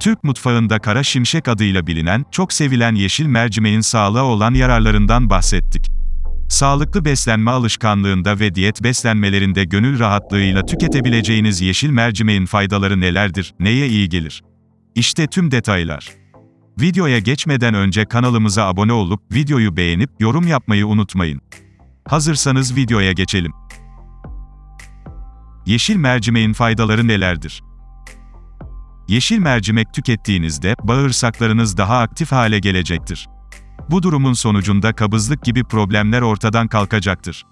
Türk mutfağında kara şimşek adıyla bilinen, çok sevilen yeşil mercimeğin sağlığa olan yararlarından bahsettik. Sağlıklı beslenme alışkanlığında ve diyet beslenmelerinde gönül rahatlığıyla tüketebileceğiniz yeşil mercimeğin faydaları nelerdir, neye iyi gelir? İşte tüm detaylar. Videoya geçmeden önce kanalımıza abone olup, videoyu beğenip, yorum yapmayı unutmayın. Hazırsanız videoya geçelim. Yeşil mercimeğin faydaları nelerdir? Yeşil mercimek tükettiğinizde, bağırsaklarınız daha aktif hale gelecektir. Bu durumun sonucunda kabızlık gibi problemler ortadan kalkacaktır.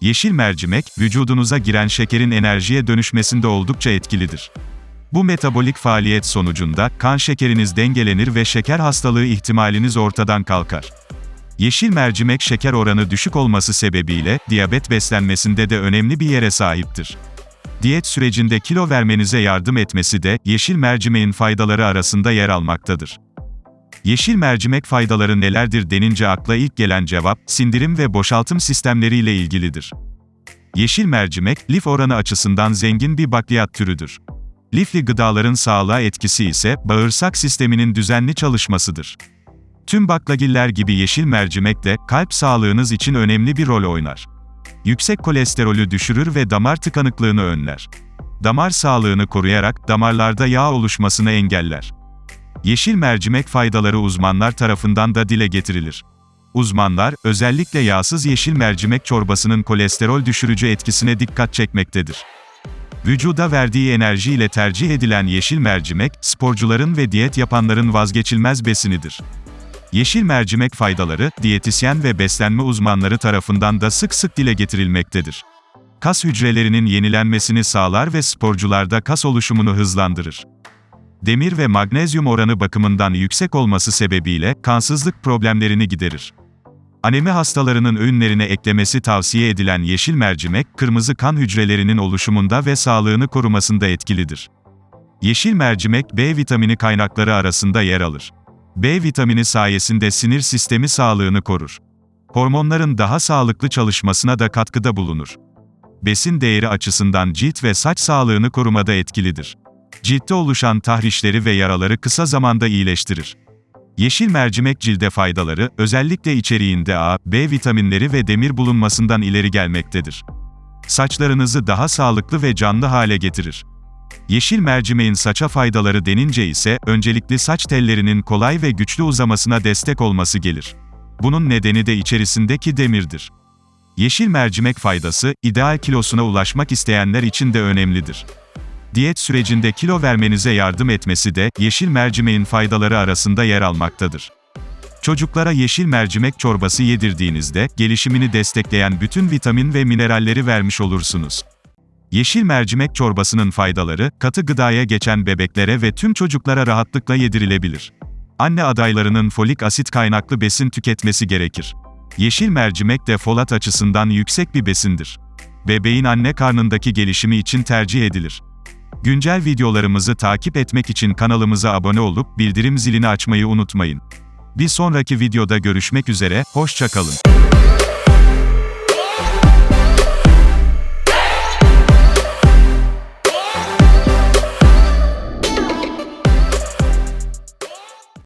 Yeşil mercimek, vücudunuza giren şekerin enerjiye dönüşmesinde oldukça etkilidir. Bu metabolik faaliyet sonucunda, kan şekeriniz dengelenir ve şeker hastalığı ihtimaliniz ortadan kalkar. Yeşil mercimek şeker oranı düşük olması sebebiyle, diyabet beslenmesinde de önemli bir yere sahiptir. Diyet sürecinde kilo vermenize yardım etmesi de, yeşil mercimeğin faydaları arasında yer almaktadır. Yeşil mercimek faydaları nelerdir denince akla ilk gelen cevap, sindirim ve boşaltım sistemleriyle ilgilidir. Yeşil mercimek, lif oranı açısından zengin bir bakliyat türüdür. Lifli gıdaların sağlığa etkisi ise, bağırsak sisteminin düzenli çalışmasıdır. Tüm baklagiller gibi yeşil mercimek de, kalp sağlığınız için önemli bir rol oynar. Yüksek kolesterolü düşürür ve damar tıkanıklığını önler. Damar sağlığını koruyarak, damarlarda yağ oluşmasını engeller. Yeşil mercimek faydaları uzmanlar tarafından da dile getirilir. Uzmanlar, özellikle yağsız yeşil mercimek çorbasının kolesterol düşürücü etkisine dikkat çekmektedir. Vücuda verdiği enerji ile tercih edilen yeşil mercimek, sporcuların ve diyet yapanların vazgeçilmez besinidir. Yeşil mercimek faydaları, diyetisyen ve beslenme uzmanları tarafından da sık sık dile getirilmektedir. Kas hücrelerinin yenilenmesini sağlar ve sporcularda kas oluşumunu hızlandırır. Demir ve magnezyum oranı bakımından yüksek olması sebebiyle kansızlık problemlerini giderir. Anemi hastalarının öğünlerine eklemesi tavsiye edilen yeşil mercimek, kırmızı kan hücrelerinin oluşumunda ve sağlığını korumasında etkilidir. Yeşil mercimek B vitamini kaynakları arasında yer alır. B vitamini sayesinde sinir sistemi sağlığını korur. Hormonların daha sağlıklı çalışmasına da katkıda bulunur. Besin değeri açısından cilt ve saç sağlığını korumada etkilidir. Ciltte oluşan tahrişleri ve yaraları kısa zamanda iyileştirir. Yeşil mercimek cilde faydaları, özellikle içeriğinde A, B vitaminleri ve demir bulunmasından ileri gelmektedir. Saçlarınızı daha sağlıklı ve canlı hale getirir. Yeşil mercimeğin saça faydaları denince ise, öncelikli saç tellerinin kolay ve güçlü uzamasına destek olması gelir. Bunun nedeni de içerisindeki demirdir. Yeşil mercimek faydası, ideal kilosuna ulaşmak isteyenler için de önemlidir. Diyet sürecinde kilo vermenize yardım etmesi de, yeşil mercimeğin faydaları arasında yer almaktadır. Çocuklara yeşil mercimek çorbası yedirdiğinizde, gelişimini destekleyen bütün vitamin ve mineralleri vermiş olursunuz. Yeşil mercimek çorbasının faydaları, katı gıdaya geçen bebeklere ve tüm çocuklara rahatlıkla yedirilebilir. Anne adaylarının folik asit kaynaklı besin tüketmesi gerekir. Yeşil mercimek de folat açısından yüksek bir besindir. Bebeğin anne karnındaki gelişimi için tercih edilir. Güncel videolarımızı takip etmek için kanalımıza abone olup bildirim zilini açmayı unutmayın. Bir sonraki videoda görüşmek üzere, hoşçakalın.